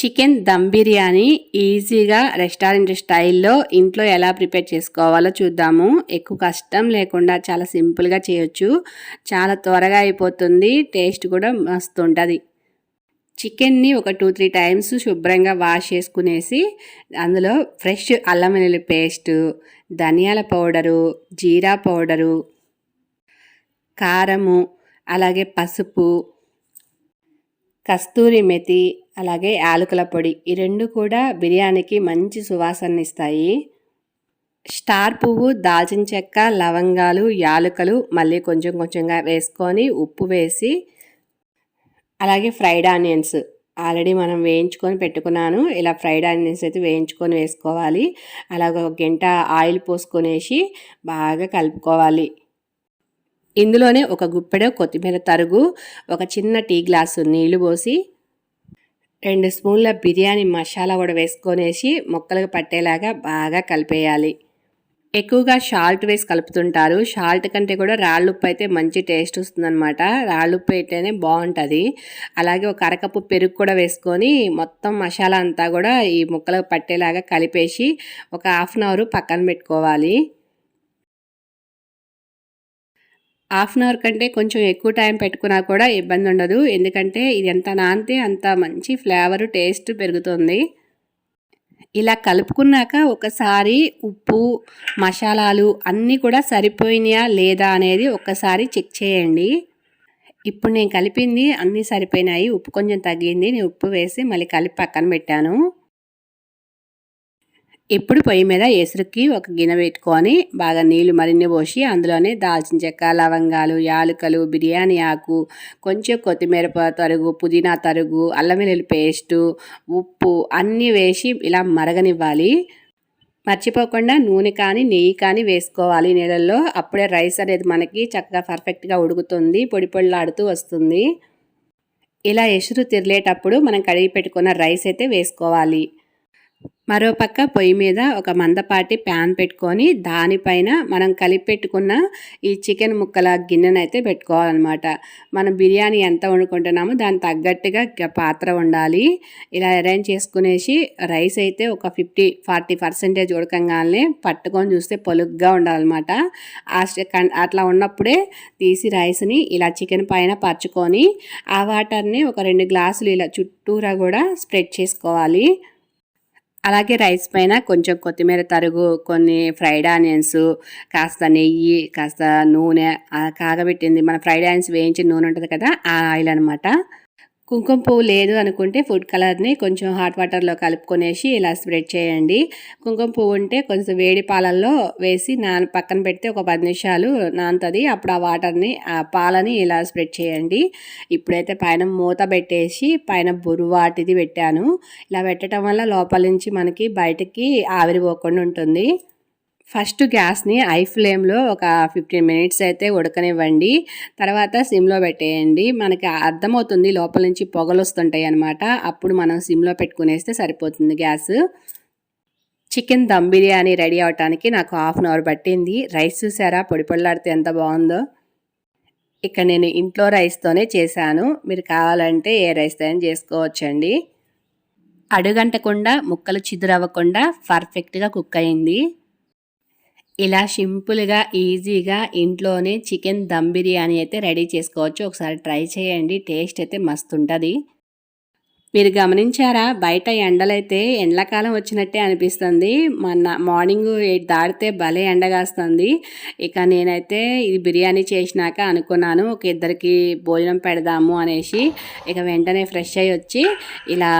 Chicken dum biryani ఈజీగా restaurant స్టైల్లో ఇంట్లో ఎలా ప్రిపేర్ చేసుకోవాలో చూద్దాము. ఎక్కువ కష్టం లేకుండా చాలా సింపుల్గా చేయొచ్చు. చాలా త్వరగా అయిపోతుంది. టేస్ట్ కూడా మస్తు ఉంటుంది. చికెన్ని ఒక టూ త్రీ టైమ్స్ శుభ్రంగా వాష్ చేసుకునేసి అందులో ఫ్రెష్ అల్లం వెల్లుల్లి పేస్టు ధనియాల పౌడరు జీరా పౌడరు కారము అలాగే పసుపు కస్తూరి మెతి అలాగే యాలకుల పొడి ఈ రెండు కూడా బిర్యానీకి మంచి సువాసన ఇస్తాయి. స్టార్ పువ్వు దాల్చిన చెక్క లవంగాలు యాలకులు మళ్ళీ కొంచెం కొంచెంగా వేసుకొని ఉప్పు వేసి అలాగే ఫ్రైడ్ ఆనియన్స్. ఆల్రెడీ మనం వేయించుకొని పెట్టుకున్నాను. ఇలా ఫ్రైడ్ ఆనియన్స్ అయితే వేయించుకొని వేసుకోవాలి. అలాగ ఒక గంట ఆయిల్ పోసుకొనేసి బాగా కలుపుకోవాలి. ఇందులోనే ఒక గుప్పెడ కొత్తిమీర తరుగు ఒక చిన్న టీ గ్లాసు నీళ్ళు పోసి రెండు స్పూన్ల బిర్యానీ మసాలా కూడా వేసుకొనేసి మొక్కలకు పట్టేలాగా బాగా కలిపేయాలి. ఎక్కువగా షాల్ట్ వేసి కలుపుతుంటారు. షాల్ట్ కంటే కూడా రాళ్ళుప్పు అయితే మంచి టేస్ట్ వస్తుందన్నమాట. రాళ్ళుప్పు అయితేనే బాగుంటుంది. అలాగే ఒక అరకప్పు పెరుగు కూడా వేసుకొని మొత్తం మసాలా అంతా కూడా ఈ ముక్కలకు పట్టేలాగా కలిపేసి ఒక హాఫ్ అన్ అవర్ పక్కన పెట్టుకోవాలి. హాఫ్ అన్ అవర్ కంటే కొంచెం ఎక్కువ టైం పెట్టుకున్నా కూడా ఇబ్బంది ఉండదు. ఎందుకంటే ఇది ఎంత నానితే అంత మంచి ఫ్లేవర్ టేస్ట్ పెరుగుతుంది. ఇలా కలుపుకున్నాక ఒకసారి ఉప్పు మసాలాలు అన్నీ కూడా సరిపోయినాయా లేదా అనేది ఒక్కసారి చెక్ చేయండి. ఇప్పుడు నేను కలిపింది అన్నీ సరిపోయినాయి. ఉప్పు కొంచెం తగ్గింది. నేను ఉప్పు వేసి మళ్ళీ కలిపి పక్కన పెట్టాను. ఇప్పుడు పొయ్యి మీద ఎసురుకి ఒక గిన్నె పెట్టుకొని బాగా నీళ్ళు మరిన్ని పోసి అందులోనే దాల్చిన చెక్క లవంగాలు యాలకలు బిర్యానీ ఆకు కొంచెం కొత్తిమీర తరుగు పుదీనా తరుగు అల్లం వెల్లుల్లి పేస్టు ఉప్పు అన్నీ వేసి ఇలా మరగనివ్వాలి. మర్చిపోకుండా నూనె కానీ నెయ్యి కానీ వేసుకోవాలి నీళ్ళల్లో. అప్పుడే రైస్ అనేది మనకి చక్కగా పర్ఫెక్ట్గా ఉడుకుతుంది పొడి పొడిలాడుతూ వస్తుంది. ఇలా ఎసురు తిరిలేటప్పుడు మనం కడిగి పెట్టుకున్న రైస్ అయితే వేసుకోవాలి. మరోపక్క పొయ్యి మీద ఒక మందపాటి ప్యాన్ పెట్టుకొని దానిపైన మనం కలిపి పెట్టుకున్న ఈ చికెన్ ముక్కల గిన్నెనైతే పెట్టుకోవాలన్నమాట. మనం బిర్యానీ ఎంత వండుకుంటున్నామో దానికి తగ్గట్టుగా పాత్ర ఉండాలి. ఇలా అరేంజ్ చేసుకునేసి రైస్ అయితే ఒక ఫిఫ్టీ ఫార్టీ పర్సెంటేజ్ ఉడకంగానే పట్టుకొని చూస్తే పొలుగ్గా ఉండాలన్నమాట. అట్లా ఉన్నప్పుడే తీసి రైస్ని ఇలా చికెన్ పైన పరుచుకొని ఆ వాటర్ని ఒక రెండు గ్లాసులు ఇలా చుట్టూరా కూడా స్ప్రెడ్ చేసుకోవాలి. అలాగే రైస్ పైన కొంచెం కొత్తిమీర తరుగు కొన్ని ఫ్రైడ్ ఆనియన్స్ కాస్త నెయ్యి కాస్త నూనె కాగబెట్టింది. మన ఫ్రైడ్ ఆనియన్స్ వేయించిన నూనె ఉంటుంది కదా ఆ ఆయిల్ అనమాట కుంకుమ పువ్వు లేదు అనుకుంటే ఫుడ్ కలర్ని కొంచెం హాట్ వాటర్లో కలుపుకొనేసి ఇలా స్ప్రెడ్ చేయండి. కుంకుమ పువ్వు ఉంటే కొంచెం వేడి పాలల్లో వేసి నాన పక్కన పెడితే ఒక పది నిమిషాలు నానుతుంది. అప్పుడు ఆ వాటర్ని ఆ పాలని ఇలా స్ప్రెడ్ చేయండి. ఇప్పుడైతే పైన మూత పెట్టేసి పైన బురువాటిది పెట్టాను. ఇలా పెట్టడం వల్ల లోపల నుంచి మనకి బయటకి ఆవిరిపోకుండా ఉంటుంది. ఫస్ట్ గ్యాస్ని ఐ ఫ్లేమ్లో ఒక ఫిఫ్టీన్ మినిట్స్ అయితే ఉడకనివ్వండి. తర్వాత సిమ్లో పెట్టేయండి. మనకి అర్థమవుతుంది లోపల నుంచి పొగలు వస్తుంటాయి అనమాట అప్పుడు మనం సిమ్లో పెట్టుకునేస్తే సరిపోతుంది gas. Chicken dum biryani ready అవడానికి నాకు హాఫ్ అన్ అవర్ పట్టింది. రైస్ చూసారా? పొడి పొడిలాడితే ఎంత బాగుందో. ఇక్కడ నేను ఇంట్లో రైస్తోనే చేశాను. మీరు కావాలంటే ఏ రైస్తో అయినా చేసుకోవచ్చండి. అడుగంటకుండా ముక్కలు చిదురవ్వకుండా పర్ఫెక్ట్గా కుక్ అయింది. ఇలా సింపుల్గా ఈజీగా ఇంట్లోనే చికెన్ దమ్ బిర్యానీ అయితే రెడీ చేసుకోవచ్చు. ఒకసారి ట్రై చేయండి. టేస్ట్ అయితే మస్తు ఉంటుంది. మీరు గమనించారా? బయట ఎండలైతే ఎండాకాలం వచ్చినట్టే అనిపిస్తుంది. మొన్న మార్నింగ్ ఎయిట్ దాడితే భలే ఎండగాస్తుంది ఇక నేనైతే ఇది బిర్యానీ చేసినాక అనుకున్నాను. ఒక ఇద్దరికి భోజనం పెడదాము అనేసి ఇక వెంటనే ఫ్రెష్ అయ్యి వచ్చి ఇలా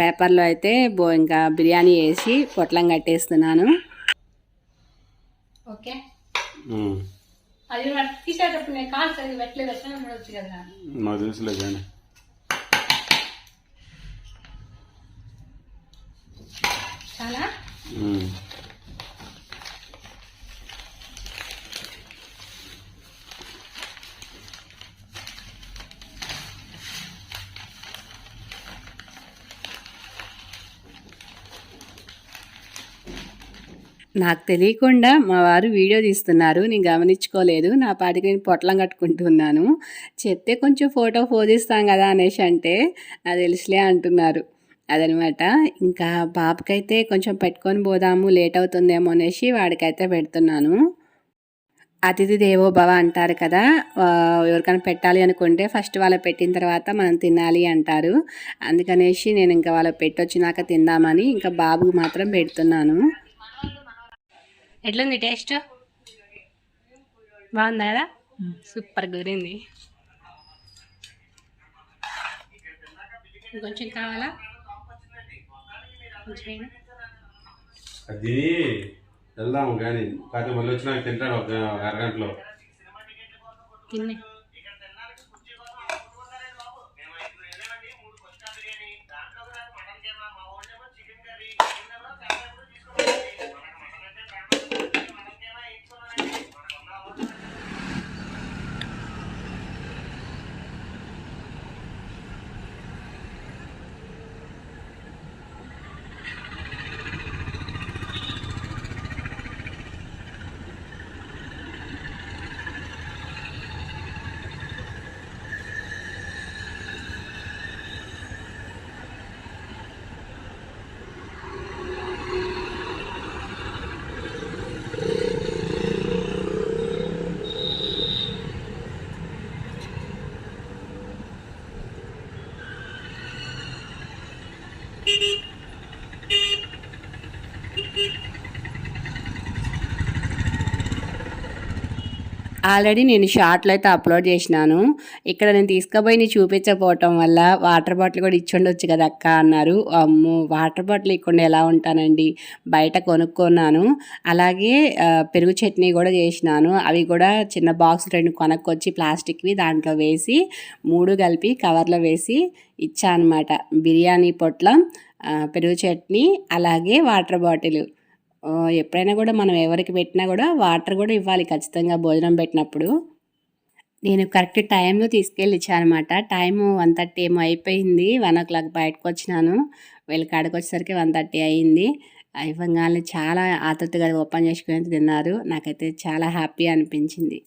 పేపర్లో అయితే బో ఇంకా బిర్యానీ వేసి పొట్లం కట్టేస్తున్నాను. ఓకే? అది తీసేటప్పుడు నేను కాల్ సరిగ్గా పెట్టలేదు అట్లా వచ్చు కదా మాకు తెలుసులే కానీ చాలా? నాకు తెలియకుండా మా వారు వీడియో తీస్తున్నారు. నేను గమనించుకోలేదు. నా పాటికి నేను పొట్లం కట్టుకుంటున్నాను. చెప్తే కొంచెం ఫోటో పోజిస్తాం కదా అనేసి అంటే నాకు తెలుసులే అంటున్నారు. అదనమాట. ఇంకా బాబుకైతే కొంచెం పెట్టుకొని పోదాము లేట్ అవుతుందేమో అనేసి వాడికైతే పెడుతున్నాను. అతిథి దేవో భవ అంటారు కదా ఎవరికైనా పెట్టాలి అనుకుంటే ఫస్ట్ వాళ్ళకి పెట్టిన తర్వాత మనం తినాలి అంటారు. అందుకనేసి నేను ఇంకా వాళ్ళకి పెట్టొచ్చినాక తిందామని ఇంకా బాబుకు మాత్రం పెడుతున్నాను. ఎట్లుంది టేస్ట్? బాగుందా కదా? సూపర్ కుదిరింది. కొంచెం కావాలా? అది వెళ్దాము కానీ కాకపోతే మళ్ళీ తింటాడు ఒక అరగంటలో. తిన్నే. Beep. ఆల్రెడీ నేను షార్ట్లు అయితే అప్లోడ్ చేసినాను. ఇక్కడ నేను తీసుకుపోయి నీ చూపించకపోవటం వల్ల వాటర్ బాటిల్ కూడా ఇచ్చి ఉండొచ్చు కదా అక్క అన్నారు. అమ్మో వాటర్ బాటిల్ ఇవ్వకుండా ఎలా ఉంటానండి? బయట కొనుక్కున్నాను. అలాగే పెరుగు చట్నీ కూడా చేసినాను. అవి కూడా చిన్న బాక్స్ రెండు కొనుక్కొచ్చి ప్లాస్టిక్వి దాంట్లో వేసి మూడు కలిపి కవర్లో వేసి ఇచ్చా అనమాట బిర్యానీ పొట్లం పెరుగు చట్నీ అలాగే వాటర్ బాటిల్. ఎప్పుడైనా కూడా మనం ఎవరికి పెట్టినా కూడా వాటర్ కూడా ఇవ్వాలి ఖచ్చితంగా భోజనం పెట్టినప్పుడు. నేను కరెక్ట్ టైంలో తీసుకెళ్ళిచ్చా అనమాట టైము వన్ థర్టీ ఏమో అయిపోయింది. వన్ ఓ క్లాక్ బయటకు వచ్చినాను. వీళ్ళ కాడికి వచ్చేసరికి వన్ థర్టీ అయింది. ఇవ్వగానే చాలా ఆతృతగా ఓపెన్ చేసుకుని తిన్నారు. నాకైతే చాలా హ్యాపీ అనిపించింది.